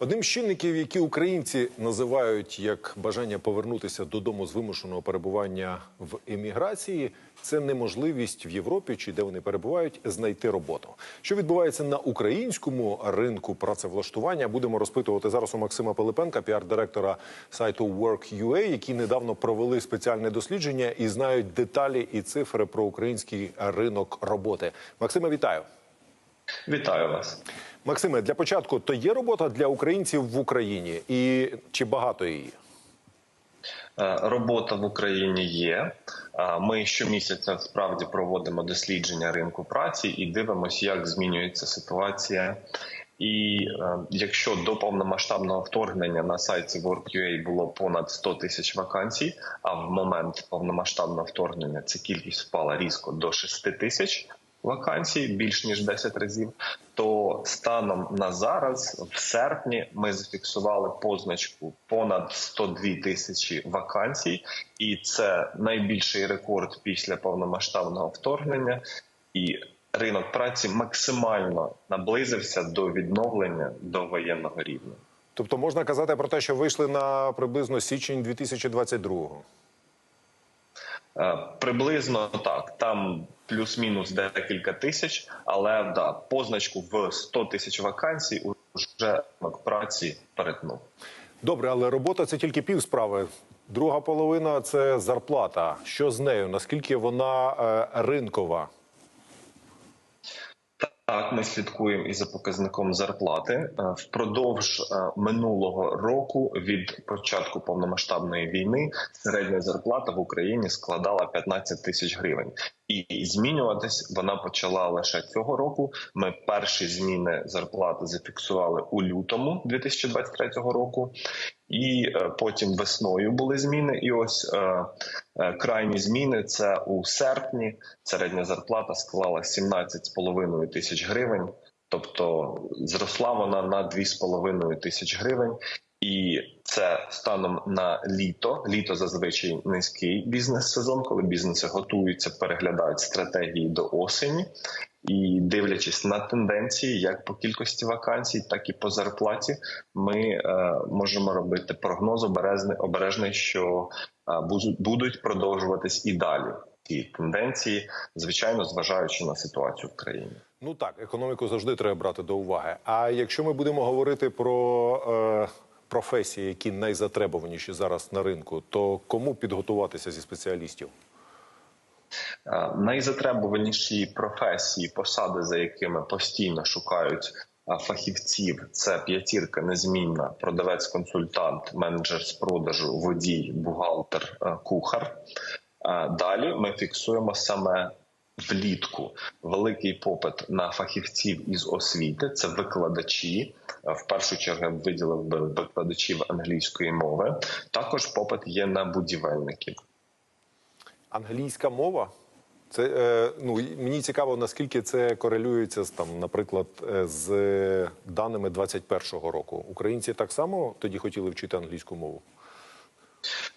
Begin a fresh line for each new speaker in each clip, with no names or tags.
Одним з чинників, які українці називають як бажання повернутися додому з вимушеного перебування в еміграції, це неможливість в Європі чи де вони перебувають знайти роботу. Що відбувається на українському ринку працевлаштування? Будемо розпитувати зараз у Максима Пилипенка, піар-директора сайту Work.ua, які недавно провели спеціальне дослідження і знають деталі і цифри про український ринок роботи. Максиме, вітаю.
Вітаю вас.
Максиме, для початку то є робота для українців в Україні, і чи багато її?
Е, Робота в Україні є. Е, Ми щомісяця справді проводимо дослідження ринку праці і дивимося, як змінюється ситуація. І е, якщо до повномасштабного вторгнення на сайті Work.ua було понад 100 тисяч вакансій, а в момент повномасштабного вторгнення ця кількість впала різко до 6 тисяч вакансій, більш ніж 10 разів, то станом на зараз, в серпні, ми зафіксували позначку понад 102 тисячі вакансій, і це найбільший рекорд після повномасштабного вторгнення. І ринок праці максимально наблизився до відновлення до воєнного рівня.
Тобто можна казати про те, що вийшли на приблизно січень 2022-го?
Е, Приблизно так, там плюс-мінус декілька тисяч, але да, позначку в 100 тисяч вакансій уже праці перетнув.
Добре, але робота це тільки пів справи. Друга половина це зарплата. Що з нею? Наскільки вона е, ринкова?
Так, ми слідкуємо і за показником зарплати. Е, впродовж е, минулого року від початку повномасштабної війни середня зарплата в Україні складала 15 тисяч гривень, і змінюватись вона почала лише цього року. Ми перші зміни зарплати зафіксували у лютому 2023 року. І е, потім весною були зміни. І ось е, е, крайні зміни це у серпні. Середня зарплата склала 17,5 тисяч гривень, тобто зросла вона на 2,5 тисяч гривень. І це станом на літо. Літо зазвичай низький бізнес-сезон, коли бізнеси готуються, переглядають стратегії до осені. І дивлячись на тенденції, як по кількості вакансій, так і по зарплаті, ми е, можемо робити прогноз обережний, обережний, що е, будуть продовжуватись і далі ці тенденції, звичайно, зважаючи на ситуацію в країні.
Ну так, економіку завжди треба брати до уваги. А якщо ми будемо говорити про е, професії, які найзатребуваніші зараз на ринку, то кому підготуватися зі спеціалістів?
Е, Найзатребуваніші професії, посади, за якими постійно шукають е, фахівців, це п'ятірка незмінна, продавець-консультант, менеджер з продажу, водій, бухгалтер, е, кухар. Далі ми фіксуємо саме влітку великий попит на фахівців із освіти. Це викладачі. В першу чергу я б виділив би викладачів англійської мови. Також попит є на будівельників.
Англійська мова? Це е, ну мені цікаво, наскільки це корелюється з там, наприклад, е, з даними 21-го року. Українці так само тоді хотіли вчити англійську мову.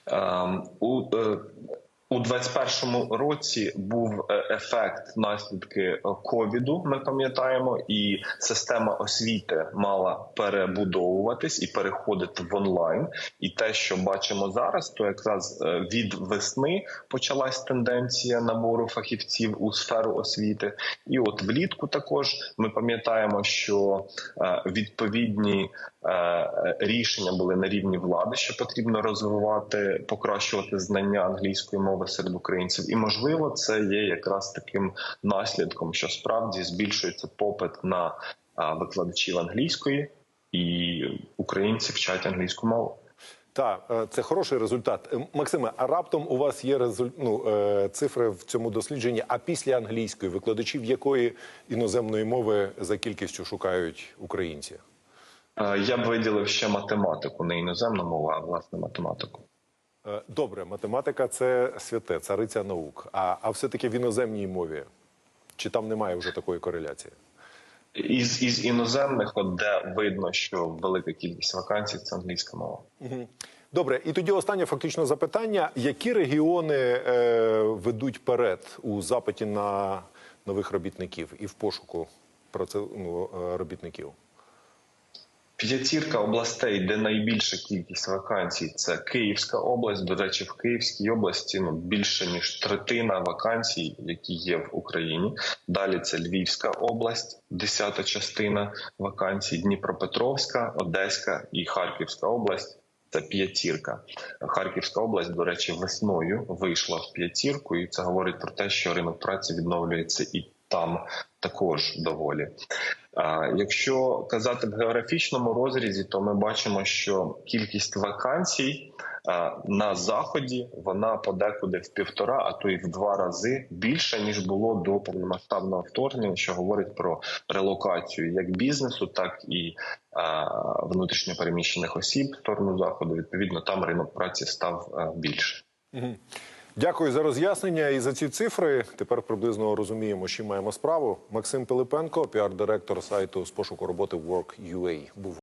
Ем, у е, у 21-му році був е, ефект наслідки е, ковіду. Ми пам'ятаємо, і система освіти мала перебудовуватись і переходити в онлайн. І те, що бачимо зараз, то якраз е, від весни почалась тенденція набору фахівців у сферу освіти. І от влітку також ми пам'ятаємо, що відповідні рішення були на рівні влади, що потрібно розвивати, покращувати знання англійської мови серед українців, і можливо, це є якраз таким наслідком, що справді збільшується попит на викладачів англійської, і українці вчать англійську мову.
Так, е, це хороший результат. Е, Максиме, а раптом у вас є резуль... ну, е, цифри в цьому дослідженні, а після англійської викладачів якої іноземної мови за кількістю шукають українці?
Е, Я б виділив ще математику, не іноземну мову, а власне математику.
Е, Добре, математика це святе, цариця наук. А, а все-таки в іноземній мові. Чи там немає вже такої кореляції?
Із із іноземних, от де видно, що велика кількість вакансій це англійська мова.
Добре, і тоді останнє фактично запитання: які регіони е, ведуть вперед у запиті на нових робітників і в пошуку праце... ну, е, робітників?
П'ятірка областей, де найбільша кількість вакансій, це Київська область. До речі, в Київській області ну більше ніж третина вакансій, які є в Україні. Далі це Львівська область, десята частина вакансій, Дніпропетровська, Одеська і Харківська область. Це п'ятірка. Харківська область, до речі, весною вийшла в п'ятірку, і це говорить про те, що ринок праці відновлюється і там також доволі. Якщо казати в географічному розрізі, то ми бачимо, що кількість вакансій на заході вона подекуди в півтора, а то й в два рази більше ніж було до повномасштабного вторгнення, що говорить про релокацію як бізнесу, так і внутрішньопереміщених осіб в сторону заходу. Відповідно, там ринок праці став а, більше.
Дякую за роз'яснення і за ці цифри. Тепер приблизно розуміємо, чим маємо справу. Максим Пилипенко, піар-директор сайту з пошуку роботи Work.ua, був